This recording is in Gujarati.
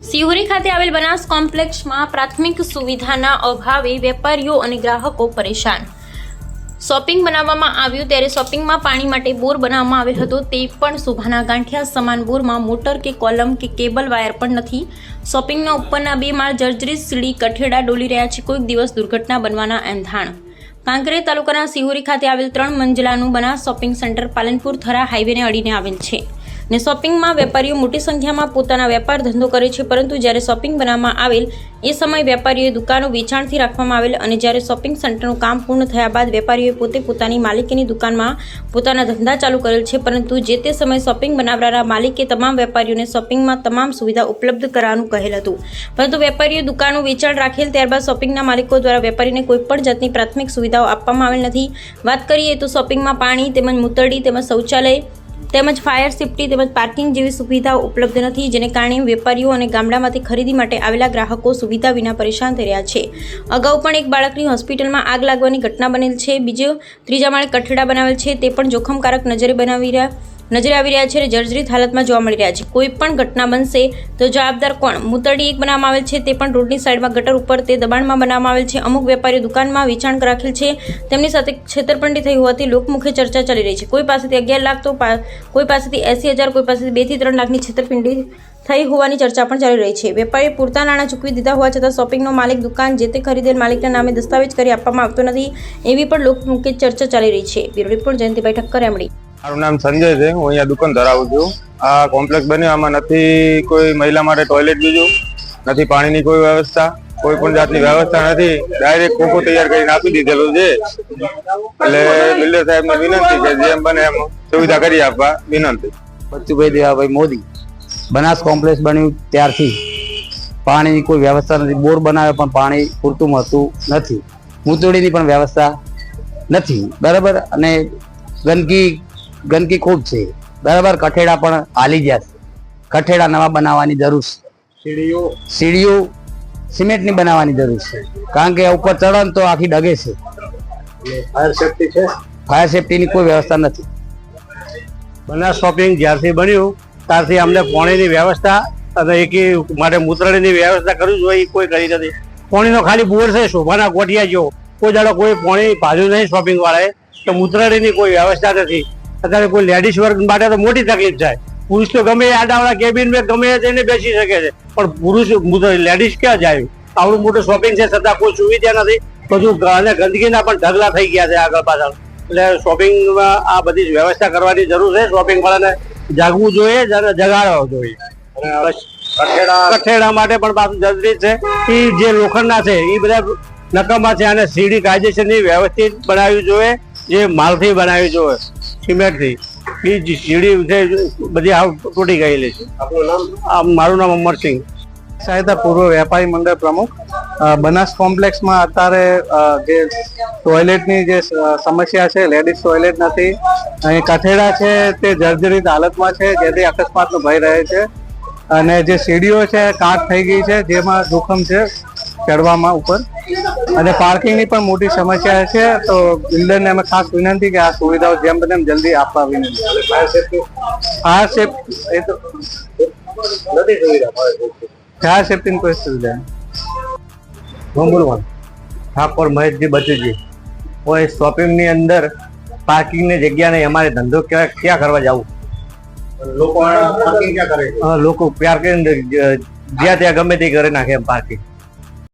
સિહોરી ખાતે આવેલ બનાસ કોમ્પ્લેક્ષમાં પ્રાથમિક સુવિધાના અભાવે વેપારીઓ અને ગ્રાહકો પરેશાન. શોપિંગ બનાવવામાં આવ્યું ત્યારે શોપિંગમાં પાણી માટે બોર બનાવવામાં આવેલ હતો. તે પણ શોભાના ગાંઠિયા સમાન બોરમાં મોટર કે કોલમ કે કેબલ વાયર પણ નથી. શોપિંગના ઉપરના બે માળ જર્જરી સીડી કઠેડા ડોલી રહ્યા છે. કોઈક દિવસ દુર્ઘટના બનવાના એંધાણ. કાંકરેજ તાલુકાના સિહોરી ખાતે આવેલ ત્રણ મંજિલાનું બનાસ શોપિંગ સેન્ટર પાલનપુર થરા હાઈવેને અડીને આવેલ છે. ને શોપિંગમાં વેપારીઓ મોટી સંખ્યામાં પોતાના વેપાર ધંધો કરે છે, પરંતુ જ્યારે શોપિંગ બનાવવામાં આવેલ, એ સમયે વેપારીઓએ દુકાનો વેચાણથી રાખવામાં આવેલ અને જ્યારે શોપિંગ સેન્ટરનું કામ પૂર્ણ થયા બાદ વેપારીઓએ પોતે પોતાની માલિકીની દુકાનમાં પોતાના ધંધા ચાલુ કરેલ છે, પરંતુ જે તે સમયે શોપિંગ બનાવનારા માલિકે તમામ વેપારીઓને શોપિંગમાં તમામ સુવિધા ઉપલબ્ધ કરવાનું કહેલ હતું. પરંતુ વેપારીઓ દુકાનો વેચાણ રાખેલ ત્યારબાદ શોપિંગના માલિકો દ્વારા વેપારીને કોઈપણ જાતની પ્રાથમિક સુવિધાઓ આપવામાં આવેલ નથી. વાત કરીએ તો શોપિંગમાં પાણી, તેમજ મૂતરડી, તેમજ શૌચાલય તેમજ ફાયર સેફટી તેમજ પાર્કિંગ જેવી સુવિધાઓ ઉપલબ્ધ નથી, જેને કારણે વેપારીઓ અને ગામડામાંથી ખરીદી માટે આવેલા ગ્રાહકો સુવિધા વિના પરેશાન થઈ રહ્યા છે. અગાઉ પણ એક બાળકની હોસ્પિટલમાં આગ લાગવાની ઘટના બનેલ છે. બીજો ત્રીજા માળે કઠેડા બનાવેલ છે. તે પણ જોખમકારક નજરે બનાવી રહ્યા નજરે આવી રહ્યા છે અને જર્જરિત હાલતમાં જોવા મળી રહ્યા છે. કોઈ પણ ઘટના બનશે તો જવાબદાર કોણ? મૂતરડી એક બનાવવામાં આવેલ છે, તે પણ રોડની સાઈડમાં ગટર ઉપર તે દબાણમાં બનાવવામાં આવેલ છે. અમુક વેપારીઓ દુકાનમાં વેચાણ રાખેલ છે. તેમની સાથે છેતરપિંડી થઈ હોવાથી લોકમુખે ચર્ચા ચાલી રહી છે. કોઈ પાસેથી અગિયાર લાખ તો કોઈ પાસેથી એસી હજાર, કોઈ પાસેથી બેથી ત્રણ લાખની છેતરપિંડી થઈ હોવાની ચર્ચા પણ ચાલી રહી છે. વેપારીએ પૂરતા નાણાં ચૂકવી દીધા હોવા છતાં શોપિંગનો માલિક દુકાન જે તે ખરીદેલ માલિકના નામે દસ્તાવેજ કરી આપવામાં આવતો નથી, એવી પણ લોકમુખે ચર્ચા ચાલી રહી છે. Bureau report Jayantibhai Thakkar MD મારું નામ સંજય છે, હું અહીંયા દુકાન ધરાવું છું. આ કોમ્પ્લેક્સ બન્યો, આમાં નથી કોઈ મહિલા માટે ટોયલેટ બીજું, નથી પાણીની કોઈ વ્યવસ્થા, કોઈ પણ જાતની વ્યવસ્થા નથી. ડાયરેક્ટ કોકો તૈયાર કરીને આપી દીધેલું છે. એટલે બિલ્ડર સાહેબને વિનંતી છે, જેમ બને એમ સુવિધા કરી આપવા, વિનંતી. બચ્ચુભાઈ દેવાભાઈ મોદી. બનાસ કોમ્પ્લેક્સ બન્યું ત્યારથી. પાણીની કોઈ વ્યવસ્થા નથી. બોર બનાવે પણ પાણી પૂરતું મળતું નથી. મૂતળીની પણ વ્યવસ્થા નથી. બરાબર? અને ગંદકી ગંદકી ખૂબ છે. બરાબર કઠેડા પણ હાલી ગયા છે. કઠેડા નવા બનાવવાની જરૂર છે. સીડીઓ. સીડીઓ સિમેન્ટની બનાવવાની જરૂર છે. કારણ કે ઉપર ચડન તો આખી ડગે છે. ફાયર સેફટી છે? ફાયર સેફટીની કોઈ વ્યવસ્થા નથી. બનાસ શોપિંગ જ્યારથી બન્યું ત્યારથી અમને પાણીની વ્યવસ્થા અને એક માટે મૂતરણીની વ્યવસ્થા કરવી જોઈએ એ કોઈ કરી નથી. પાણીનો ખાલી બોર છે શોભાના ગોઠિયા જેવો. કોઈ જાડો કોઈ પાણી ભાજ્યું નહીં શોપિંગ વાળાએ તો મૂતરણીની કોઈ વ્યવસ્થા નથી. અત્યારે કોઈ લેડીઝ વર્ગ માટે તો મોટી તકલીફ થાય. પુરુષ તો ગમે આડાવાળા કેબિન મેં ગમે તેને બેસી શકે છે. પણ પુરુષ લેડીઝ ક્યાં જાય? આવડું મોટું શોપિંગ છે છતાં કોઈ સુવિધા નથી. બધું અને ગંદકીના પણ ઢગલા થઈ ગયા છે આગળ પાછળ. એટલે શોપિંગમાં આ બધી વ્યવસ્થા કરવાની જરૂર છે. શોપિંગ વાળાને જાગવું જોઈએ અને જગાડવા જોઈએ. કઠેડા. માટે પણ પાછું જરૂરી છે. એ જે લોખંડના છે એ બધા નકામા છે અને સીડી કાયદેસરની વ્યવસ્થિત બનાવવી જોઈએ. જે માલથી બનાવવી જોઈએ. સિમેન્ટથી એ સીડી છે બધી હાવ તૂટી ગયેલી છે. આ મારું નામ અમરસિંહ સહાયતા પૂર્વ વેપારી મંડળ પ્રમુખ. બનાસ કોમ્પ્લેક્સમાં અત્યારે જે ટોયલેટની જે સમસ્યા છે લેડીઝ ટોયલેટ નથી. અહીં કઠેડા છે તે જર્જરિત હાલતમાં છે જેથી અકસ્માતનો ભય રહે છે. અને જે સીડીઓ છે કાટ થઈ ગઈ છે જેમાં જોખમ છે. ચડવામાં ઉપર. અને પાર્કિંગની પણ મોટી સમસ્યા છે તો બિલ્ડરને અમે ખાસ વિનંતી કે આ સુવિધાઓ જેમ બને એમ જલ્દી આપવા વિનંતી. ફાયર સેફ્ટી એ તો ફાયર સેફ્ટીની કોઈ સુવિધા નથી. બોલવાનું ઠાકોર મહેશજી બચુજી. કોઈ શોપિંગની અંદર પાર્કિંગની જગ્યા નહીં અમારે ધંધો ક્યાં ક્યાં કરવા જવું? લોકો પાર્કિંગ ક્યાં કરે લોકો પાર્કિંગ જ્યાં ત્યાં ગમે તે કરે નાખે એમ પાર્કિંગ